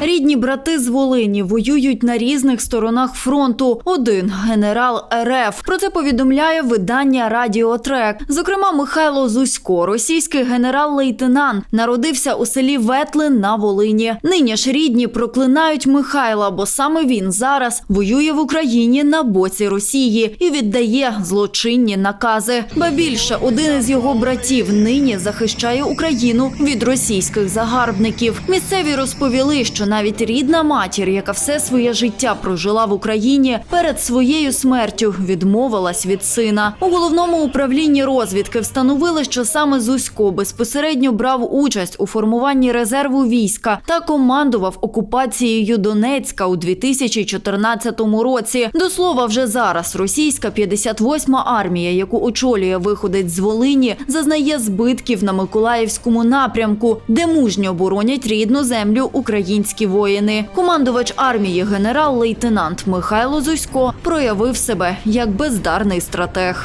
Рідні брати з Волині воюють на різних сторонах фронту. Один генерал РФ. Про це повідомляє видання Радіотрек. Зокрема, Михайло Зусько, російський генерал-лейтенант, народився у селі Ветлин на Волині. Нині ж рідні проклинають Михайла, бо саме він зараз воює в Україні на боці Росії і віддає злочинні накази. Ба більше один із його братів нині захищає Україну від російських загарбників. Місцеві розповіли, що навіть рідна матір, яка все своє життя прожила в Україні, перед своєю смертю відмовилась від сина. У головному управлінні розвідки встановили, що саме Зусько безпосередньо брав участь у формуванні резерву війська та командував окупацією Донецька у 2014 році. До слова, вже зараз російська 58-ма армія, яку очолює виходець з Волині, зазнає збитків на Миколаївському напрямку, де мужньо боронять рідну землю українські воїни. Командувач армії генерал-лейтенант Михайло Зусько проявив себе як бездарний стратег.